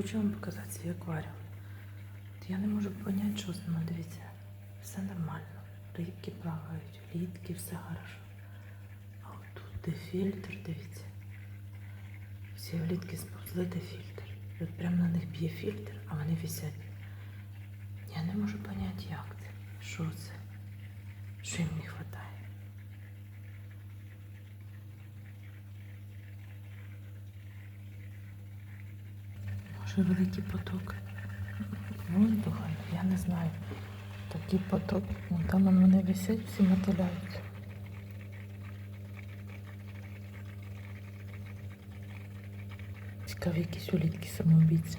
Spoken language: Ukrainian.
Хочу вам показати свій акваріум. Я не можу поняти, що з ним. Дивіться, все нормально. Рибки плавають, літки, все хорошо. А от тут де фільтр, дивіться. Всі влітки сповзли де фільтр. І от прямо на них б'є фільтр, а вони висять. Я не можу поняти, як це. Що це? Що їм не вистачає? Може великий поток воздуха, я не знаю. Такий поток, Вон там он вони висять, всі мотиляються. Цікаві якісь улітки самоубійці.